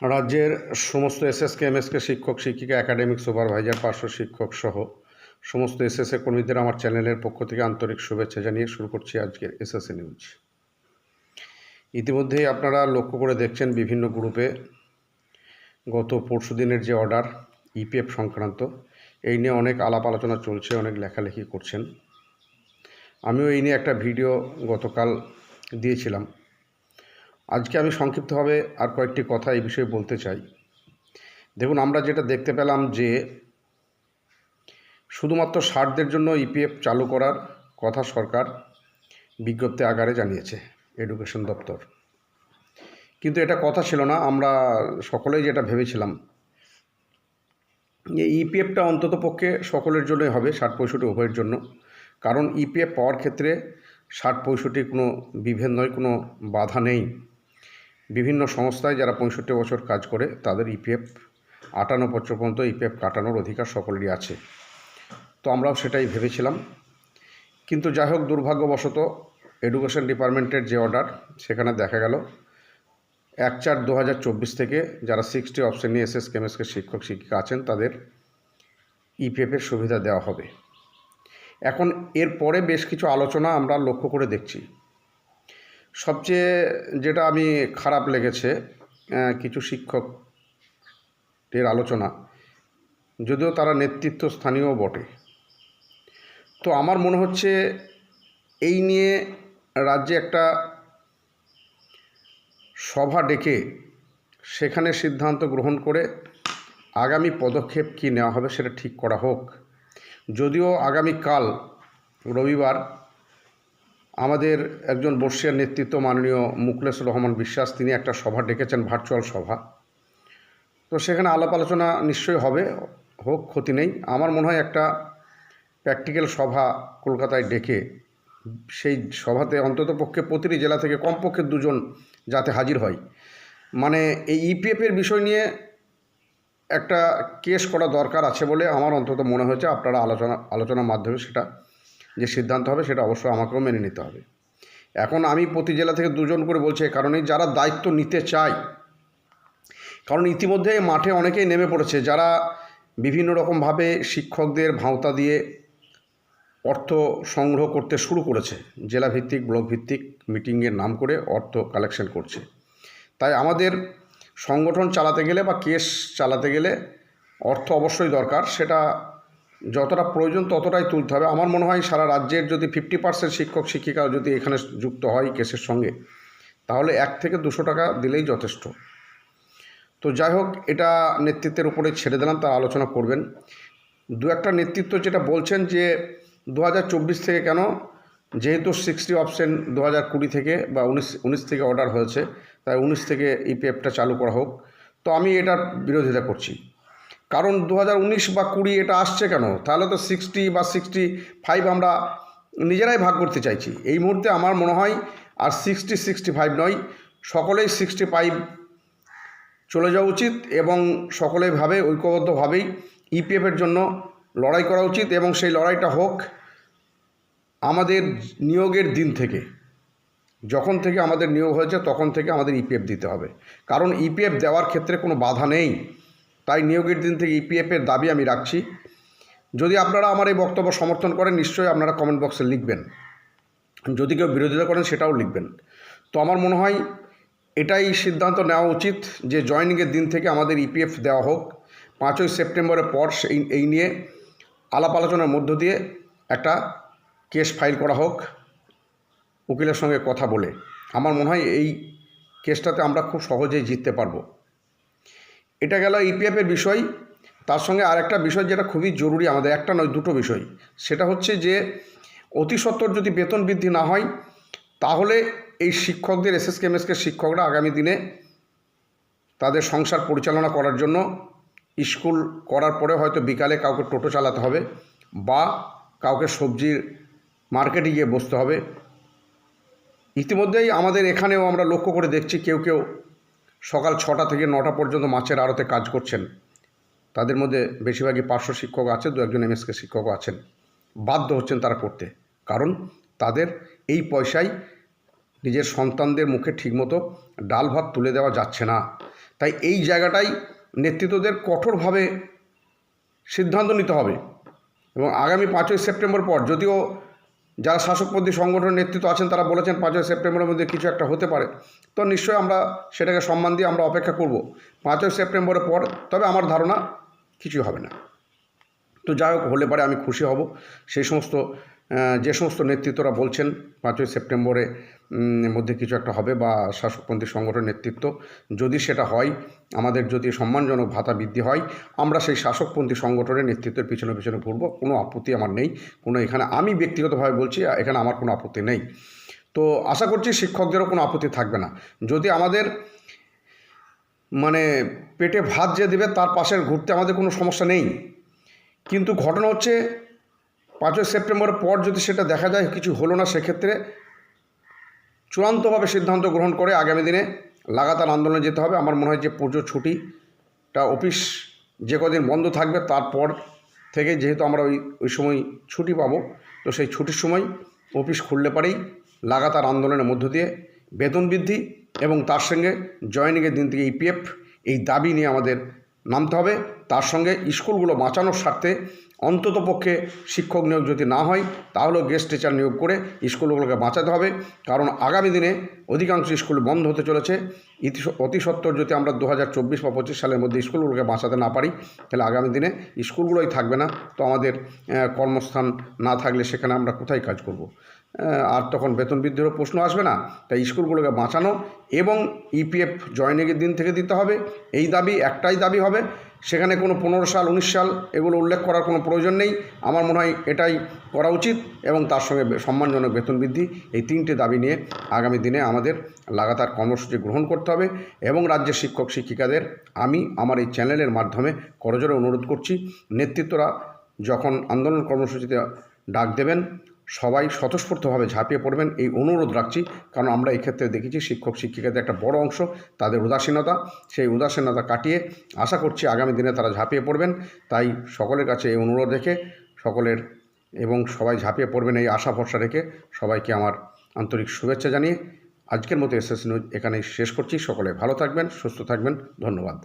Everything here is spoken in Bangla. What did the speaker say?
রাজ্যের সমস্ত এসএসকে, এমএসকে শিক্ষক, শিক্ষিকা একাডেমিক সুপারভাইজার পার্শ্ব শিক্ষক সহ সমস্ত এসএসএ কর্মীদের আমার চ্যানেলের পক্ষ থেকে আন্তরিক শুভেচ্ছা জানিয়ে শুরু করছি আজকের এসএসএ নিউজ ইতিমধ্যেই আপনারা লক্ষ্য করে দেখছেন বিভিন্ন গ্রুপে গত পরশু দিনের যে অর্ডার ইপিএফ সংক্রান্ত, এই নিয়ে অনেক আলাপ আলোচনা চলছে, অনেক লেখালেখি করছেন। আমিও এই নিয়ে একটা ভিডিও গতকাল দিয়েছিলাম। আজকে আমি সংক্ষিপ্তভাবে আর কয়েকটি কথা এই বিষয়ে বলতে চাই। দেখুন, আমরা যেটা দেখতে পেলাম যে শুধুমাত্র ষাটদের জন্য ইপিএফ চালু করার কথা সরকার বিজ্ঞপ্তি আকারে জানিয়েছে, এডুকেশন দপ্তর। কিন্তু এটা কথা ছিল না, আমরা সকলেই যেটা ভেবেছিলাম যে ইপিএফটা অন্তত পক্ষে সকলের জন্যই হবে ষাট পঁয়ষট্টি উভয়ের জন্য। কারণ ইপিএফ পাওয়ার ক্ষেত্রে ষাট পঁয়ষট্টি কোনো বিভেদ নয়, কোনো বাধা নেই। বিভিন্ন সংস্থায় যারা পঁয়ষট্টি বছর কাজ করে, তাদের ইপিএফ আটান্ন বছর পর্যন্ত ইপিএফ কাটানোর অধিকার সকলেরই আছে। তো আমরাও সেটাই ভেবেছিলাম। কিন্তু যাই হোক, দুর্ভাগ্যবশত এডুকেশন ডিপার্টমেন্টের যে অর্ডার সেখানে দেখা গেল, এক চার দু থেকে যারা সিক্সটি অপশন নিয়ে এসএস কেমিস্ট্রি শিক্ষক, শিক্ষিকা আছেন, তাদের ইপিএফের সুবিধা দেওয়া হবে। এখন এর পরে বেশ কিছু আলোচনা আমরা লক্ষ্য করে দেখছি। সবচেয়ে যেটা আমি খারাপ লেগেছে কিছু শিক্ষকের আলোচনা, যদিও তারা নেতৃত্ব স্থানীয় বটে। তো আমার মনে হচ্ছে এই নিয়ে রাজ্যে একটা সভা ডেকে সেখানে সিদ্ধান্ত গ্রহণ করে আগামী পদক্ষেপ কী নেওয়া হবে সেটা ঠিক করা হোক। যদিও আগামীকাল রবিবার আমাদের একজন বর্ষিয়ার নেতৃত্ব মাননীয় মুকলেসুর রহমান বিশ্বাস, তিনি একটা সভা ডেকেছেন ভার্চুয়াল সভা। তো সেখানে আলাপ আলোচনা নিশ্চয়ই হবে, হোক, ক্ষতি নেই। আমার মনে হয় একটা প্র্যাকটিক্যাল সভা কলকাতায় ডেকে সেই সভাতে অন্তত পক্ষে প্রতিটি জেলা থেকে কমপক্ষে দুজন যাতে হাজির হয়। মানে এই ইপিএফের বিষয় নিয়ে একটা কেস করা দরকার আছে বলে আমার অন্তত মনে হয়েছে। আপনারা আলোচনা, আলোচনার মাধ্যমে সেটা যে সিদ্ধান্ত হবে সেটা অবশ্যই আমাকেও মেনে নিতে হবে। এখন আমি প্রতি জেলা থেকে দুজন করে বলছি এই যারা দায়িত্ব নিতে চায়, কারণ ইতিমধ্যে মাঠে অনেকেই নেমে পড়েছে, যারা বিভিন্ন রকমভাবে শিক্ষকদের ভাঁওতা দিয়ে অর্থ সংগ্রহ করতে শুরু করেছে জেলা ভিত্তিক ব্লক ভিত্তিক মিটিংয়ের নাম করে অর্থ কালেকশন করছে। তাই আমাদের সংগঠন চালাতে গেলে বা কেস চালাতে গেলে অর্থ অবশ্যই দরকার, সেটা যতটা প্রয়োজন ততটাই তুলতে হবে। আমার মনে হয় সারা রাজ্যের যদি ফিফটি পার্সেন্ট শিক্ষক, শিক্ষিকা যদি এখানে যুক্ত হয় কেসের সঙ্গে, তাহলে এক থেকে দুশো টাকা দিলেই যথেষ্ট। তো যাই হোক, এটা নেতৃত্বের উপরে ছেড়ে দিলাম, তারা আলোচনা করবেন। দু একটা নেতৃত্ব যেটা বলছেন যে দু হাজার চব্বিশ থেকে কেন, যেহেতু সিক্সটি অপশন দু হাজার কুড়ি থেকে বা উনিশ উনিশ থেকে অর্ডার হয়েছে, তাই উনিশ থেকে ইপিএফটা চালু করা হোক। তো আমি এটার বিরোধিতা করছি। কারণ দু হাজার উনিশ বা কুড়ি এটা আসছে কেন? তাহলে তো সিক্সটি বা সিক্সটি ফাইভ আমরা নিজেরাই ভাগ করতে চাইছি। এই মুহূর্তে আমার মনে হয় আর সিক্সটি সিক্সটি ফাইভ নয়, সকলেই সিক্সটি ফাইভ চলে যাওয়া উচিত এবং সকলে ভাবে, ঐক্যবদ্ধভাবেই ইপিএফের জন্য লড়াই করা উচিত এবং সেই লড়াইটা হোক আমাদের নিয়োগের দিন থেকে। যখন থেকে আমাদের নিয়োগ হয়েছে তখন থেকে আমাদের ইপিএফ দিতে হবে। কারণ ইপিএফ দেওয়ার ক্ষেত্রে কোনো বাধা নেই। তাই নিয়োগের দিন থেকে ইপিএফের দাবি আমি রাখছি। যদি আপনারা আমার এই বক্তব্য সমর্থন করেন, নিশ্চয়ই আপনারা কমেন্ট বক্সে লিখবেন। যদি কেউ বিরোধিতা করেন, সেটাও লিখবেন। তো আমার মনে হয় এটাই সিদ্ধান্ত নেওয়া উচিত যে জয়েনিংয়ের দিন থেকে আমাদের ইপিএফ দেওয়া হোক। পাঁচই সেপ্টেম্বরের পর সেই, এই নিয়ে আলাপ আলোচনার মধ্য দিয়ে একটা কেস ফাইল করা হোক, উকিলের সঙ্গে কথা বলে। আমার মনে হয় এই কেসটাতে আমরা খুব সহজেই জিততে পারব। এটা গেল ইপিএফের বিষয়। তার সঙ্গে আরেকটা বিষয় যেটা খুবই জরুরি আমাদের, একটা নয়, দুটো বিষয়। সেটা হচ্ছে যে, অতি সত্বর যদি বেতন বৃদ্ধি না হয়, তাহলে এই শিক্ষকদের এসএস কেমএসকে শিক্ষকরা আগামী দিনে তাদের সংসার পরিচালনা করার জন্য স্কুল করার পরে হয়তো বিকালে কাউকে টোটো চালাতে হবে বা কাউকে সবজির মার্কেটে গিয়ে বসতে হবে। ইতিমধ্যেই আমাদের এখানেও আমরা লক্ষ্য করে দেখছি কেউ কেউ সকাল ছটা থেকে নটা পর্যন্ত মাছের আড়তে কাজ করছেন। তাদের মধ্যে বেশিরভাগই পার্শ্ব শিক্ষক আছে, দু একজন এমএসকে শিক্ষকও আছেন। বাধ্য হচ্ছেন তারা করতে। কারণ তাদের এই পয়সায় নিজের সন্তানদের মুখে ঠিকমতো ডাল ভাত তুলে দেওয়া যাচ্ছে না। তাই এই জায়গাটাই নেতৃত্বদের কঠোরভাবে সিদ্ধান্ত নিতে হবে। এবং আগামী পাঁচই সেপ্টেম্বর পর যদিও যারা শাসকপন্থী সংগঠনের নেতৃত্ব আছেন তারা বলেছেন পাঁচই সেপ্টেম্বরের মধ্যে কিছু একটা হতে পারে। তো নিশ্চয়ই আমরা সেটাকে সম্মান দিয়ে আমরা অপেক্ষা করব। পাঁচই সেপ্টেম্বরের পর, তবে আমার ধারণা কিছুই হবে না। তো যাই হোক, হলে পারে আমি খুশি হব। সেই সমস্ত যে সমস্ত নেতৃত্বরা বলছেন পাঁচই সেপ্টেম্বরে মধ্যে কিছু একটা হবে বা শাসকপন্থী সংগঠনের নেতৃত্ব, যদি সেটা হয়, আমাদের যদি সম্মানজনক ভাতা বৃদ্ধি হয়, আমরা সেই শাসকপন্থী সংগঠনের নেতৃত্বের পিছনে পিছনে ঘুরবো, কোনো আপত্তি আমার নেই, কোনো এখানে আমি ব্যক্তিগতভাবে বলছি, এখানে আমার কোনো আপত্তি নেই। তো আশা করছি শিক্ষকদেরও কোনো আপত্তি থাকবে না। যদি আমাদের মানে পেটে ভাত যে দেবে, তার পাশের ঘুরতে আমাদের কোনো সমস্যা নেই। কিন্তু ঘটনা হচ্ছে পাঁচই সেপ্টেম্বর পর যদি সেটা দেখা যায়, কিছু হলো না সেক্ষেত্রে চূড়ান্তভাবে সিদ্ধান্ত গ্রহণ করে আগামী দিনে লাগাতার আন্দোলনে যেতে হবে। আমার মনে হয় যে পুজো ছুটিটা অফিস যে কদিন বন্ধ থাকবে তারপর থেকে যেহেতু আমরা ওই ওই সময় ছুটি পাবো, তো সেই ছুটির সময় অফিস খুললে পারেই লাগাতার আন্দোলনের মধ্য দিয়ে বেতন বৃদ্ধি এবং তার সঙ্গে জয়েনিংয়ের দিন থেকে ইপিএফ এই দাবি নিয়ে আমাদের নামতে হবে। তার সঙ্গে স্কুলগুলো বাঁচানোর স্বার্থে অন্ততপক্ষে শিক্ষক নিয়োগ যদি না হয়, তাহলেও গেস্ট টিচার নিয়োগ করে স্কুলগুলোকে বাঁচাতে হবে। কারণ আগামী দিনে অধিকাংশ স্কুল বন্ধ হতে চলেছে। ইতি অতি সত্ত্বর যদি আমরা দু হাজার চব্বিশ বা পঁচিশ সালের মধ্যে স্কুলগুলোকে বাঁচাতে না পারি, তাহলে আগামী দিনে স্কুলগুলোই থাকবে না। তো আমাদের কর্মস্থান না থাকলে সেখানে আমরা কোথায় কাজ করব? আর তখন বেতন বৃদ্ধিরও প্রশ্ন আসবে না। তাই স্কুলগুলোকে বাঁচানো এবং ইপিএফ জয়নিংয়ের দিন থেকে দিতে হবে। এই দাবি একটাই দাবি হবে। সেখানে কোনো পনেরো সাল, উনিশ সাল এগুলো উল্লেখ করার কোনো প্রয়োজন নেই। আমার মনে হয় এটাই করা উচিত এবং তার সঙ্গে সম্মানজনক বেতন বৃদ্ধি এই তিনটে দাবি নিয়ে আগামী দিনে আমাদের লাগাতার কর্মসূচি গ্রহণ করতে হবে এবং রাজ্যের শিক্ষক, শিক্ষিকাদের আমি আমার এই চ্যানেলের মাধ্যমে করজোরে অনুরোধ করছি, নেতৃত্বরা যখন আন্দোলন কর্মসূচিতে ডাক দেবেন সবাই স্বতঃস্ফূর্তভাবে ঝাঁপিয়ে পড়বেন, এই অনুরোধ রাখছি। কারণ আমরা এক্ষেত্রে দেখেছি শিক্ষক শিক্ষিকাদের একটা বড় অংশ, তাদের উদাসীনতা। সেই উদাসীনতা কাটিয়ে আশা করছি আগামী দিনে তারা ঝাঁপিয়ে পড়বেন। তাই সকলের কাছে এই অনুরোধ রেখে সকলের এবং সবাই ঝাঁপিয়ে পড়বেন এই আশা ভরসা রেখে সবাইকে আমার আন্তরিক শুভেচ্ছা জানিয়ে আজকের মতো এসএস নিউজ এখানেই শেষ করছি। সকলে ভালো থাকবেন, সুস্থ থাকবেন। ধন্যবাদ।